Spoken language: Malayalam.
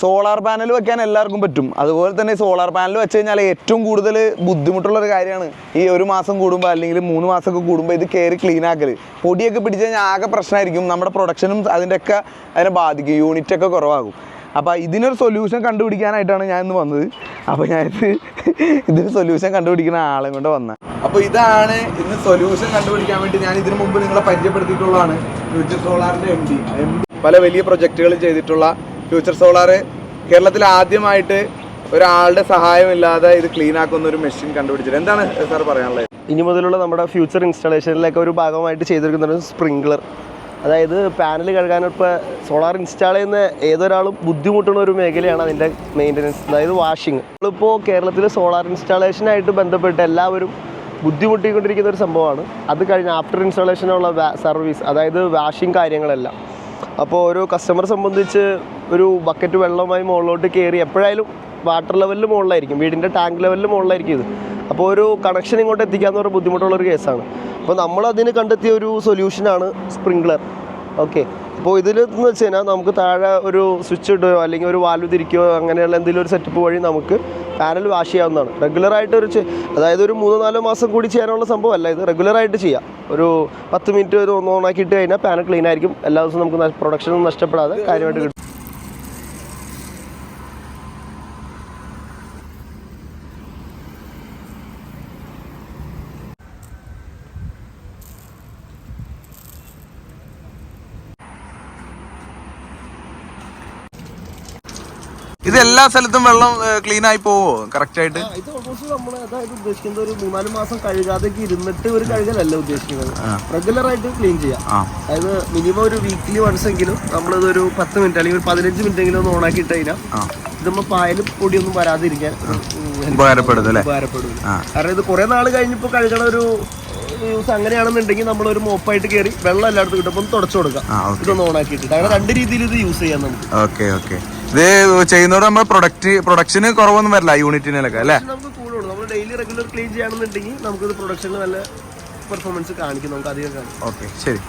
സോളാർ പാനൽ വെക്കാൻ എല്ലാവർക്കും പറ്റും. അതുപോലെ തന്നെ സോളാർ പാനൽ വെച്ച് കഴിഞ്ഞാൽ ഏറ്റവും കൂടുതൽ ബുദ്ധിമുട്ടുള്ള ഒരു കാര്യമാണ് ഈ ഒരു മാസം കൂടുമ്പോൾ അല്ലെങ്കിൽ മൂന്ന് മാസമൊക്കെ കൂടുമ്പോൾ ഇത് കയറി ക്ലീൻ ആക്കൽ പൊടിയൊക്കെ പിടിച്ച് കഴിഞ്ഞാൽ ആകെ പ്രശ്നമായിരിക്കും. നമ്മുടെ പ്രൊഡക്ഷനും അതിന്റെയൊക്കെ അതിനെ ബാധിക്കും. യൂണിറ്റൊക്കെ കുറവാകും. അപ്പോൾ ഇതിനൊരു സൊല്യൂഷൻ കണ്ടുപിടിക്കാനായിട്ടാണ് ഞാൻ ഇന്ന് വന്നത്. അപ്പോൾ ഞാൻ ഇത് ഇതിന് സൊല്യൂഷൻ കണ്ടുപിടിക്കുന്ന ആളെ കൊണ്ട് വന്നത്. അപ്പോൾ ഇതാണ് ഇന്ന് സൊല്യൂഷൻ കണ്ടുപിടിക്കാൻ വേണ്ടി ഞാൻ ഇതിനു മുമ്പ് നിങ്ങളെ പരിചയപ്പെടുത്തിയിട്ടുള്ളതാണ്. സോളാറിന്റെ എം ഡി എം പല വലിയ പ്രൊജക്റ്റുകൾ ചെയ്തിട്ടുള്ള ഫ്യൂച്ചർ സോളാർ കേരളത്തിൽ ആദ്യമായിട്ട് ഒരാളുടെ സഹായമില്ലാതെ ഇത് ക്ലീൻ ആക്കുന്ന ഒരു മെഷീൻ കണ്ടുപിടിച്ചത്. എന്താണ് സാർ പറയാനുള്ളത്? ഇനി മുതലുള്ള നമ്മുടെ ഫ്യൂച്ചർ ഇൻസ്റ്റാളേഷനിലൊക്കെ ഒരു ഭാഗമായിട്ട് ചെയ്തിരിക്കുന്ന ഒരു സ്പ്രിംഗ്ലർ അതായത് പാനൽ കഴുകാനിപ്പോൾ സോളാർ ഇൻസ്റ്റാൾ ചെയ്യുന്ന ഏതൊരാളും ബുദ്ധിമുട്ടുള്ള ഒരു മേഖലയാണ് അതിന്റെ മെയിന്റനൻസ് അതായത് വാഷിംഗ് നമ്മളിപ്പോൾ കേരളത്തിൽ സോളാർ ഇൻസ്റ്റാളേഷനായിട്ട് ബന്ധപ്പെട്ട് എല്ലാവരും ബുദ്ധിമുട്ടിക്കൊണ്ടിരിക്കുന്ന ഒരു സംഭവമാണ്. അത് കഴിഞ്ഞ് ആഫ്റ്റർ ഇൻസ്റ്റാളേഷനുള്ള സർവീസ് അതായത് വാഷിംഗ് കാര്യങ്ങളെല്ലാം. അപ്പോൾ ഓരോ കസ്റ്റമർ സംബന്ധിച്ച് ഒരു ബക്കറ്റ് വെള്ളവുമായി മുകളിലോട്ട് കയറി എപ്പോഴായാലും വാട്ടർ ലെവലിൽ മുകളിലായിരിക്കും. വീടിന്റെ ടാങ്ക് ലെവലിൽ മുകളിലായിരിക്കും ഇത്. അപ്പോൾ ഒരു കണക്ഷൻ ഇങ്ങോട്ട് എത്തിക്കാന്ന് പറഞ്ഞാൽ ബുദ്ധിമുട്ടുള്ള ഒരു കേസാണ് അപ്പോൾ നമ്മൾ അതിന് കണ്ടെത്തിയ ഒരു സൊല്യൂഷനാണ് സ്പ്രിംഗ്ലർ ഓക്കെ അപ്പോൾ ഇതിൽ എന്ന് വെച്ച് കഴിഞ്ഞാൽ നമുക്ക് താഴെ ഒരു സ്വിച്ച് ഇടുകയോ അല്ലെങ്കിൽ ഒരു വാൽവ് തിരിക്കുകയോ അങ്ങനെയുള്ള എന്തെങ്കിലും ഒരു സെറ്റപ്പ് വഴി നമുക്ക് പാനൽ വാഷ് ചെയ്യാവുന്നതാണ്. റെഗുലറായിട്ട് ഒരു അതായത് ഒരു മൂന്നോ നാലോ മാസം കൂടി ചെയ്യാനുള്ള സംഭവമല്ല ഇത്. റെഗുലറായിട്ട് ചെയ്യാം. ഒരു പത്ത് മിനിറ്റ് ഒരു ഒന്ന് ഓണാക്കിയിട്ട് കഴിഞ്ഞാൽ പാനൽ ക്ലീൻ ആയിരിക്കും. എല്ലാ ദിവസവും നമുക്ക് പ്രൊഡക്ഷൻ നഷ്ടപ്പെടാതെ കാര്യമായിട്ട് കിട്ടും. ഇത് എല്ലാ സ്ഥലത്തും വെള്ളം ക്ലീൻ ആയി പോവോ? കറക്റ്റ് ആയിട്ട്? ഇത് ഓൾമോസ്റ്റ് നമ്മൾ അതായത് ഉദ്ദേശിക്കുന്നത് ഒരു മൂന്നാൽ മാസം കഴുകാതെ ഇരുന്നിട്ട് ഒരു കഴുകലല്ല ഉദ്ദേശിക്കുന്നത്. റെഗുലർ ആയിട്ട് ക്ലീൻ ചെയ്യാം. അതായത് മിനിമം ഒരു വീക്ക്ലി വൺസ് എങ്കിലും നമ്മളിത് ഒരു പത്ത് മിനിറ്റ് അല്ലെങ്കിൽ ഒരു പതിനഞ്ച് മിനിറ്റ് എങ്കിലും ഒന്ന് ഓണാക്കി ഇട്ട് കഴിഞ്ഞാൽ ഇത് നമ്മൾ പായലും പൊടിയൊന്നും വരാതിരിക്കാൻ ഉപകാരപ്പെടും ഉപകാരപ്പെടും. കാരണം ഇത് കുറെ നാൾ കഴിഞ്ഞപ്പോ കഴുകണ ഒരു യൂസ് അങ്ങനെയാണെന്നുണ്ടെങ്കിൽ നമ്മൾ ഒരു മോപ്പായിട്ട് കയറി വെള്ളം എല്ലായിടത്തും കിട്ടുമ്പോൾ തുടച്ചു കൊടുക്കാം. ഇതൊന്ന് ഓണാക്കിയിട്ട് അങ്ങനെ രണ്ട് രീതിയിൽ ഇത് യൂസ് ചെയ്യാം നമുക്ക്. Okay okay. ഇത് ചെയ്യുന്നതോടെ നമ്മൾ പ്രൊഡക്റ്റ് പ്രൊഡക്ഷന് കുറവൊന്നും വരില്ല യൂണിറ്റിനൊക്കെ അല്ലേ? നമുക്ക് കൂടുള്ളൂ നമ്മൾ ഡെയിലി റെഗുലർ ക്ലീൻ ചെയ്യണമെന്നുണ്ടെങ്കിൽ നമുക്കിത് പ്രൊഡക്ഷനിൽ നല്ല പെർഫോമൻസ് കാണിക്കും നമുക്ക് അധികം കാണിക്കും. ഓക്കെ ശരി.